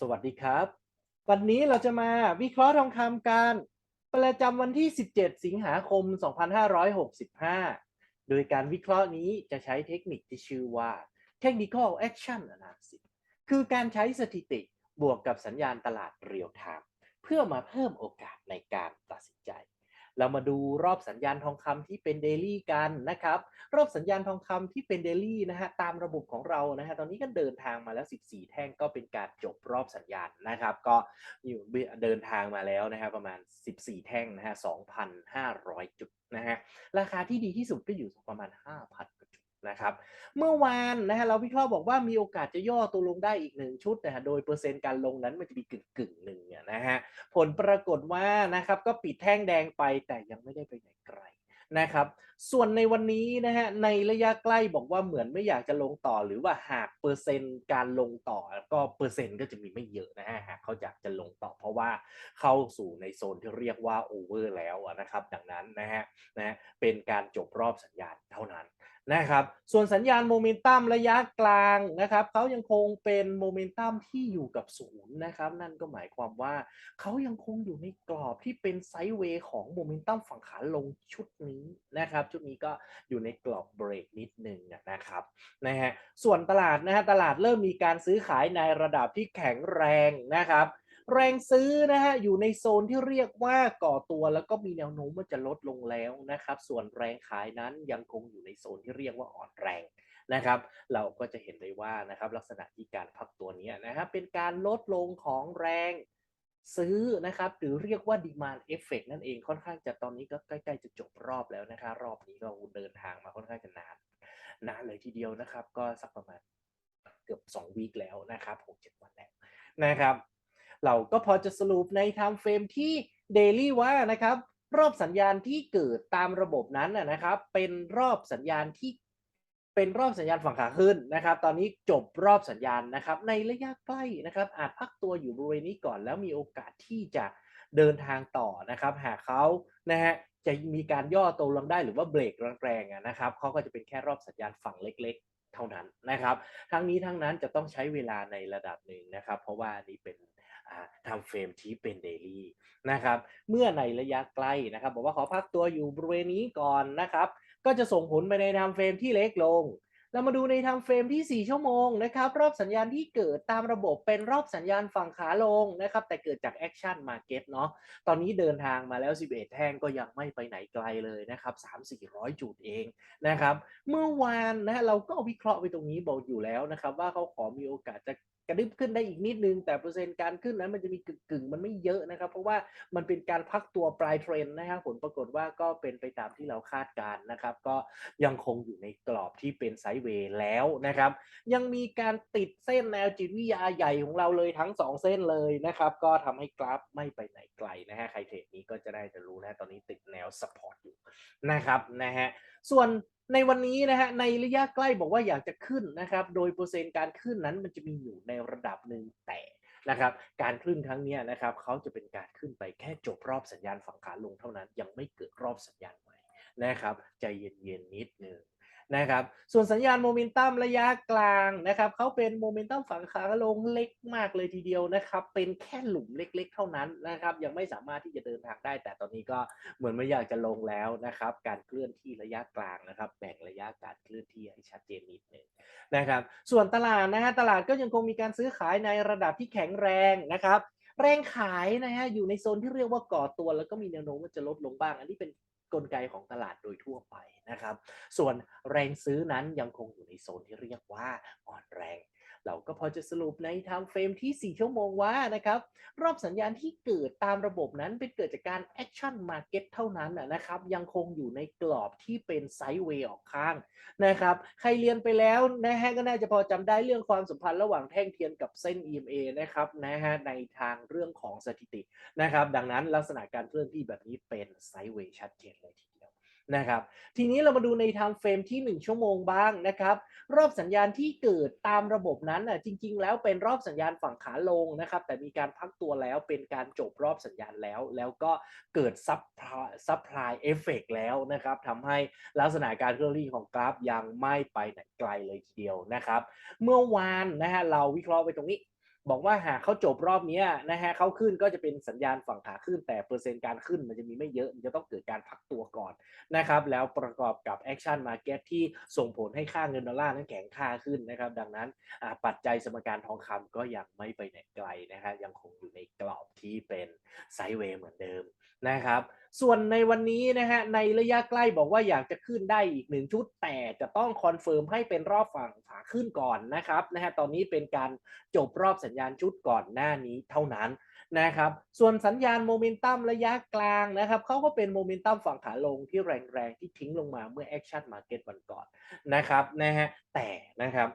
สวัสดีครับ วันนี้เราจะมาวิเคราะห์ทองคำการประจำวันที่ 17 สิงหาคม 2565 โดยการวิเคราะห์นี้จะใช้เทคนิคที่ชื่อว่า Technical Action Analysis คือการใช้สถิติบวกกับสัญญาณตลาดเรียลไทม์เพื่อมาเพิ่มโอกาสในการตัดสินใจ เรามาดูรอบสัญญาณทองคำที่เป็นเดลี่กันนะครับ รอบสัญญาณทองคำที่เป็นเดลี่นะฮะตามระบบของเรานะฮะตอนนี้ก็เดินทางมาแล้ว 14 แท่งก็เป็นการจบรอบสัญญาณนะครับ ก็อยู่เดินทางมาแล้วนะฮะประมาณ 14 แท่งนะฮะ2,500 จุดนะฮะราคาที่ดีที่สุดก็อยู่ประมาณ 5,000 นะครับเมื่อวานนะฮะเราวิเคราะห์บอกว่ามีโอกาสจะย่อตัวลงได้อีกหนึ่งชุดนะฮะโดยเปอร์เซ็นต์การลงนั้นมันจะมีกึ่งกึ่งหนึ่งเนี่ยนะฮะผลปรากฏว่านะครับก็ปิดแท่งแดงไปแต่ยังไม่ได้ไปไหนไกลนะครับ ส่วนในวันนี้นะฮะในระยะใกล้บอกว่าเหมือนไม่อยากจะลงต่อ หรือว่าหากเปอร์เซ็นต์การลงต่อก็เปอร์เซ็นต์ก็จะมีไม่เยอะนะฮะหากเขาอยากจะลงต่อ เพราะว่าเข้าสู่ในโซนที่เรียกว่าโอเวอร์แล้วนะครับ ดังนั้นนะฮะนะเป็นการจบรอบสัญญาณเท่านั้นนะครับส่วนสัญญาณโมเมนตัมระยะกลางนะครับเขายังคงเป็นโมเมนตัมที่อยู่กับศูนย์นะครับนั่นก็หมายความว่าเขายังคงอยู่ในกรอบที่เป็นไซด์เวย์ของโมเมนตัมฝั่งขาลงชุดนี้นะครับชุดนี้ก็อยู่ในกรอบเบรกนิดนึงนะครับนะฮะส่วนตลาดนะฮะตลาดเริ่มมีการซื้อขายในระดับที่แข็งแรงนะครับแรงซื้อนะฮะอยู่ในโซนที่เรียกว่าก่อตัวแล้วก็มีแนวโน้มว่าจะลดลงแล้วนะครับ ส่วนแรงขายนั้นยังคงอยู่ในโซนที่เรียกว่าอ่อนแรงนะครับ เราก็จะเห็นได้ว่านะครับลักษณะที่การพักตัวนี้นะครับเป็นการลดลงของแรง ซื้อนะครับ หรือเรียกว่า demand effect นั่นเองค่อนข้างจะตอนนี้ก็ใกล้ๆจะจบรอบแล้วนะครับรอบนี้เราเดินทางมาค่อนข้างจะนานนานเลยทีเดียวนะครับ ก็สักประมาณเกือบ2วีคแล้วนะครับ6-7วันแล้วนะครับ เราก็พอจะสรุปใน time frame ที่ daily ว่านะครับ รอบสัญญาณที่เกิดตามระบบนั้นนะครับ เป็นรอบสัญญาณที่ เป็นรอบสัญญาณฝั่งขาขึ้นนะครับ ตอนนี้จบรอบสัญญาณนะครับ ในระยะใกล้นะครับ อาจพักตัวอยู่บริเวณนี้ก่อน แล้วมีโอกาสที่จะเดินทางต่อนะครับ หากเขานะฮะจะมีการย่อตัวลงได้หรือว่าเบรกแรงๆนะครับเขาก็จะเป็นแค่รอบสัญญาณฝั่งเล็กๆ เท่านั้นนะครับ ทั้งนี้ทั้งนั้นจะต้องใช้เวลาในระดับหนึ่งนะครับ เพราะว่านี่เป็นทำเฟรมที่เป็นเดลี่นะครับ เมื่อในระยะใกล้นะครับ บอกว่าขอพักตัวอยู่บริเวณนี้ก่อนนะครับ ก็จะส่งผลไปในทำเฟรมที่เล็กลง เรามาดูในทำเฟรมที่ 4 ชั่วโมงนะครับ รอบสัญญาณที่เกิดตามระบบเป็นรอบสัญญาณฝั่งขาลงนะครับ แต่เกิดจากแอคชั่นมาเก็ตเนาะ ตอนนี้เดินทางมาแล้ว 11 แท่งก็ยังไม่ไปไหนไกลเลยนะครับ3-400 จุดเองนะครับ เมื่อวานนะเราก็วิเคราะห์ไปตรงนี้บอกอยู่แล้วนะครับ ว่าเขาขอมีโอกาสจะ กระดึบขึ้นได้อีกนิดนึง แต่เปอร์เซ็นต์การขึ้นนั้นมันจะมีกึ่งๆมันไม่เยอะนะครับ เพราะว่ามันเป็นการพักตัวปลายเทรนนะครับผลปรากฏว่าก็เป็นไปตามที่เราคาดการณ์นะครับ ก็ยังคงอยู่ในกรอบที่เป็นไซด์เวย์แล้วนะครับ ยังมีการติดเส้นแนวจิตวิทยาใหญ่ของเราเลยทั้ง 2 เส้นเลยนะครับ ก็ทำให้กราฟไม่ไปไหนไกลนะฮะใครเทรดนี้ก็จะได้จะรู้นะตอนนี้ติดแนวสปอร์ตอยู่นะครับนะฮะส่วน ในวันนี้นะฮะในระยะใกล้บอกว่าอยากจะขึ้นนะครับ โดยเปอร์เซ็นต์การขึ้นนั้นมันจะมีอยู่ในระดับหนึ่งแต่นะครับ การขึ้นครั้งนี้นะครับเขาจะเป็นการขึ้นไปแค่จบรอบสัญญาณฝั่งขาลงเท่านั้นยังไม่เกิดรอบสัญญาณใหม่นะครับ ใจเย็นๆนิดนึง นะครับ ส่วนสัญญาณโมเมนตัมระยะกลางนะครับเขาเป็นโมเมนตัมฝั่งขาลงเล็กมากเลยทีเดียวนะครับ เป็นแค่หลุมเล็ก ๆ เท่านั้นนะครับ ยังไม่สามารถที่จะเดินทางได้ แต่ตอนนี้ก็เหมือนไม่อยากจะลงแล้วนะครับ การเคลื่อนที่ระยะกลางนะครับ แบ่งระยะการเคลื่อนที่ให้ชัดเจนนิดนึงนะครับ ส่วนตลาดนะฮะตลาดก็ยังคงมีการซื้อขายในระดับที่แข็งแรงนะครับแรงขายนะฮะอยู่ในโซนที่เรียกว่าก่อตัว แล้วก็มีแนวโน้มว่าจะลดลงบ้าง อันนี้เป็น กลไกของตลาดโดยทั่วไปนะครับ ส่วนแรงซื้อนั้นยังคงอยู่ในโซนที่เรียกว่าอ่อนแรง เราก็พอจะสรุปใน time frame ที่ 4 ชั่วโมงว่านะครับ รอบสัญญาณที่เกิดตามระบบนั้นเป็นเกิดจากการ action market เท่านั้นนะครับ ยังคงอยู่ในกรอบที่เป็นไซด์เวย์ออกข้างนะครับ ใครเรียนไปแล้วนะฮะก็น่าจะพอจำได้เรื่องความสัมพันธ์ระหว่างแท่งเทียนกับเส้น EMA นะครับนะฮะในทางเรื่องของสถิตินะครับ ดังนั้นลักษณะการเคลื่อนที่แบบนี้เป็นไซด์เวย์ชัดเจนเลยที นะครับ ทีนี้เรามาดูใน time frame ที่ 1 ชั่วโมงบ้างนะครับ รอบสัญญาณที่เกิดตามระบบนั้นอะจริง ๆ แล้วเป็นรอบสัญญาณฝั่งขาลงนะครับ แต่มีการพักตัวแล้วเป็นการจบรอบสัญญาณแล้ว แล้วก็เกิดซับซับพลายเอฟเฟกแล้วนะครับทำให้ลักษณะการเคลื่อนที่ของกราฟยังไม่ไปไหนไกลเลยทีเดียวนะครับ เมื่อวานนะฮะเราวิเคราะห์ไปตรงนี้ บอกว่าหากเขาจบรอบนี้นะฮะเขาขึ้นก็จะเป็นสัญญาณฝั่งขาขึ้น แต่เปอร์เซ็นต์การขึ้นมันจะมีไม่เยอะ มันจะต้องเกิดการพักตัวก่อนนะครับ แล้วประกอบกับแอคชั่นมาเก็ตที่ส่งผลให้ค่าเงินดอลลาร์นั้นแข็งค่าขึ้นนะครับ ดังนั้นปัจจัยสมการทองคำก็ยังไม่ไปไหนไกลนะฮะยังคงอยู่ในกรอบที่เป็นไซด์เวย์เหมือนเดิมนะครับส่วนในวันนี้นะฮะในระยะใกล้บอกว่าอยากจะขึ้นได้อีกหนึ่งชุด แต่จะต้องคอนเฟิร์มให้เป็นรอบฝั่งขาขึ้นก่อนนะครับนะฮะตอนนี้เป็นการจบรอบสัญญาณชุดก่อนหน้านี้เท่านั้นนะครับ ส่วนสัญญาณโมเมนตัมระยะกลางนะครับเขาก็เป็นโมเมนตัมฝั่งขาลงที่แรงๆ ที่ทิ้งลงมาเมื่อแอคชั่นมาเก็ตวันก่อนนะครับนะฮะแต่นะครับ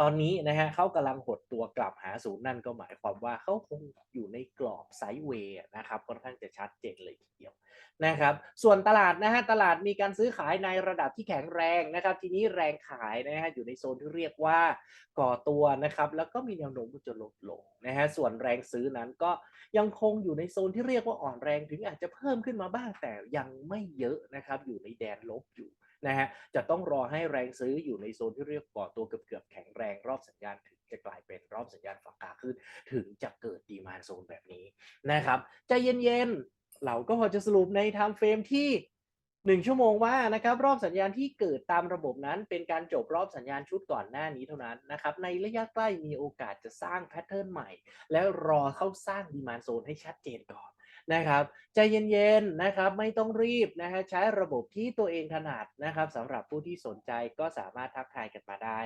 ตอนนี้นะฮะเขากำลังหดตัวกลับหาศูนย์นั่นก็หมายความว่าเขาคงอยู่ในกรอบไซด์เวย์นะครับค่อนข้างจะชัดเจนเลยทีเดียวนะครับ ส่วนตลาดนะฮะตลาดมีการซื้อขายในระดับที่แข็งแรงนะครับ ทีนี้แรงขายนะฮะอยู่ในโซนที่เรียกว่าก่อตัวนะครับ แล้วก็มีแนวโน้มจะลดลงนะฮะส่วนแรงซื้อนั้นก็ยังคงอยู่ในโซนที่เรียกว่าอ่อนแรงถึงอาจจะเพิ่มขึ้นมาบ้างแต่ยังไม่เยอะนะครับ อยู่ในแดนลบอยู่ นะฮะจะต้องรอให้แรงซื้ออยู่ในโซนที่เรียกก่อตัวเกือบๆแข็งแรงรอบสัญญาณถึงจะกลายเป็นรอบสัญญาณฝั่งขาขึ้น ถึงจะเกิดดีมานโซนแบบนี้นะครับใจเย็นๆเราก็พอจะสรุปในไทม์เฟรมที่1ชั่วโมงว่านะครับรอบสัญญาณที่เกิดตามระบบนั้นเป็นการจบรอบสัญญาณชุดก่อนหน้านี้เท่านั้นนะครับในระยะใกล้มีโอกาสจะสร้างแพทเทิร์นใหม่ แล้วรอเข้าสร้างดีมานโซนให้ชัดเจนก่อน นะครับใจเย็นๆนะครับไม่ต้องรีบนะฮะใช้ระบบที่ตัวเองถนัดนะครับสำหรับผู้ที่สนใจก็สามารถทักทายกันมาได้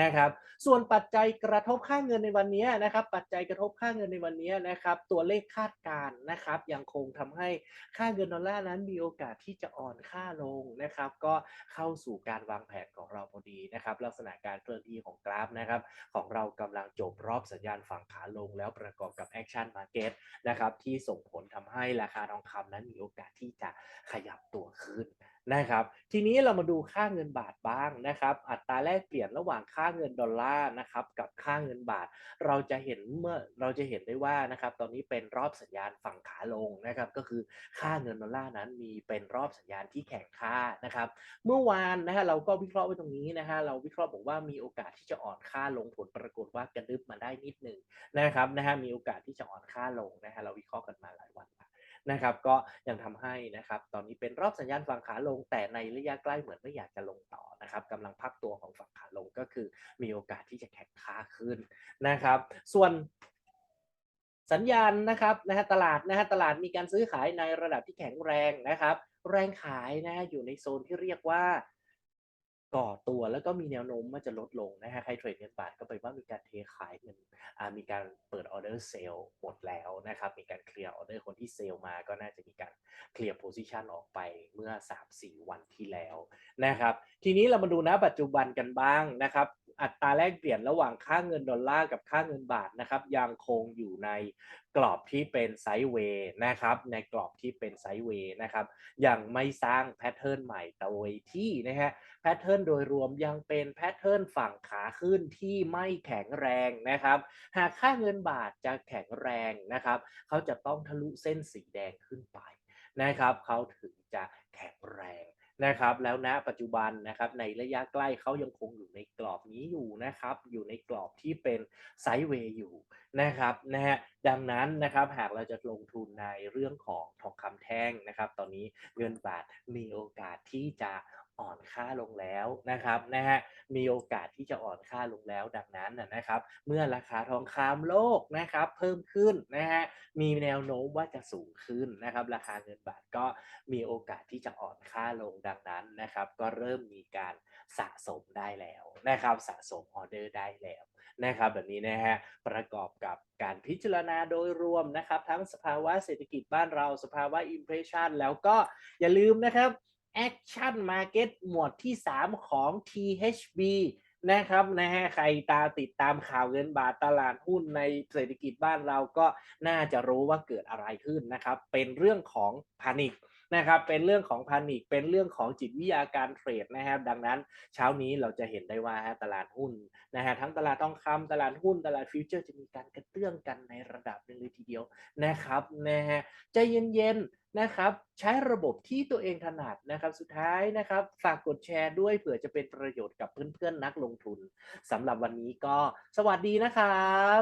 นะครับ ส่วนปัจจัยกระทบค่าเงินในวันนี้นะครับ ปัจจัยกระทบค่าเงินในวันนี้นะครับ ตัวเลขคาดการณ์นะครับ ยังคงทำให้ค่าเงินดอลลาร์นั้นมีโอกาสที่จะอ่อนค่าลงนะครับ ก็เข้าสู่การวางแผนของเราพอดีนะครับ ลักษณะการเคลื่อนที่ของกราฟนะครับ ของเรากำลังจบรอบสัญญาณฝั่งขาลง แล้วประกอบกับแอคชั่นมาเก็ตนะครับที่ส่งผลทำให้ราคาทองคำนั้นมีโอกาสที่จะขยับตัวขึ้น นะครับทีนี้เรามาดูค่าเงินบาทบ้างนะครับอัตราแลกเปลี่ยนระหว่างค่าเงินดอลลาร์นะครับกับค่าเงินบาท เราจะเห็นเมื่อเราจะเห็นได้ว่านะครับตอนนี้เป็นรอบสัญญาณฝั่งขาลงนะครับก็คือค่าเงินดอลลาร์นั้นมีเป็นรอบสัญญาณที่แข็งค่านะครับเมื่อวานนะฮะเราก็วิเคราะห์ไว้ตรงนี้นะฮะเราวิเคราะห์บอกว่ามีโอกาสที่จะอ่อนค่าลงผลปรากฏว่ากระดึบมาได้นิดหนึ่งนะครับนะฮะมีโอกาสที่จะอ่อนค่าลงนะฮะเราวิเคราะห์กันมาหลายวั นะครับ ก็ยังทำให้นะครับ ตอนนี้เป็นรอบสัญญาณฝั่งขาลง แต่ในระยะใกล้เหมือนไม่อยากจะลงต่อนะครับกำลังพักตัวของฝั่งขาลงก็คือมีโอกาสที่จะแข็งค่าขึ้นนะครับ ส่วนสัญญาณนะครับนะฮะตลาดนะฮะตลาดมีการซื้อขายในระดับที่แข็งแรงนะครับ แรงขายนะฮะอยู่ในโซนที่เรียกว่า ก่อตัวแล้วก็มีแนวโน้มว่าจะลดลงนะฮะใครเทรดเงินบาทก็ไปว่ามีการเทขายเงินอ่ามีการเปิดออเดอร์เซลล์หมดแล้วนะครับ มีการเคลียร์ออเดอร์คนที่เซลล์มาก็น่าจะมีการเคลียร์โพซิชันออกไปเมื่อ 3-4 วันที่แล้วนะครับ ทีนี้เรามาดูนะปัจจุบันกันบ้างนะครับอัตราแลกเปลี่ยนระหว่างค่าเงินดอลลาร์กับค่าเงินบาทนะครับยังคงอยู่ในกรอบที่เป็นไซด์เวย์นะครับในกรอบที่เป็นไซด์เวย์นะครับยังไม่สร้างแพทเทิร์นใหม่โดยที่นะฮะ แพทเทิร์นโดยรวมยังเป็นแพทเทิร์นฝั่งขาขึ้นที่ไม่แข็งแรงนะครับ หากค่าเงินบาทจะแข็งแรงนะครับ เขาจะต้องทะลุเส้นสีแดงขึ้นไปนะครับเขาถึงจะแข็งแรงนะครับแล้วณปัจจุบันนะครับในระยะใกล้เขายังคงอยู่ในกรอบนี้อยู่นะครับ อยู่ในกรอบที่เป็นไซด์เวย์อยู่นะครับนะฮะดังนั้นนะครับหากเราจะลงทุนในเรื่องของทองคำแท่งนะครับ ตอนนี้เงินบาทมีโอกาสที่จะ อ่อนค่าลงแล้วนะครับนะฮะมีโอกาสที่จะอ่อนค่าลงแล้วดังนั้นนะครับ เมื่อราคาทองคำโลกนะครับ เพิ่มขึ้นนะฮะมีแนวโน้มว่าจะสูงขึ้นนะครับ ราคาเงินบาทก็มีโอกาสที่จะอ่อนค่าลงดังนั้นนะครับ ก็เริ่มมีการสะสมได้แล้วนะครับ สะสมออเดอร์ได้แล้วนะครับแบบนี้นะฮะประกอบกับการพิจารณาโดยรวมนะครับ ทั้งสภาวะเศรษฐกิจบ้านเราสภาวะอิมเพรสชันแล้วก็อย่าลืมนะครับ Action Market หมวดที่ 3 ของ THB นะครับนะฮะใครตาติดตามข่าวเงินบาทตลาดหุ้นในเศรษฐกิจบ้านเราก็น่าจะรู้ว่าเกิดอะไรขึ้นนะครับ เป็นเรื่องของพานิค นะครับ เป็นเรื่องของพานิคเป็นเรื่องของจิตวิทยาการเทรดนะครับ ดังนั้นเช้านี้เราจะเห็นได้ว่าตลาดหุ้นนะฮะทั้งตลาดทองคำตลาดหุ้นตลาดฟิวเจอร์จะมีการกระเตื้องกันในระดับหนึ่งเลยทีเดียวนะครับนะฮะใจเย็นๆนะครับใช้ระบบที่ตัวเองถนัดนะครับสุดท้ายนะครับฝากกดแชร์ด้วยเผื่อจะเป็นประโยชน์กับเพื่อนๆนักลงทุนสำหรับวันนี้ก็สวัสดีนะครับ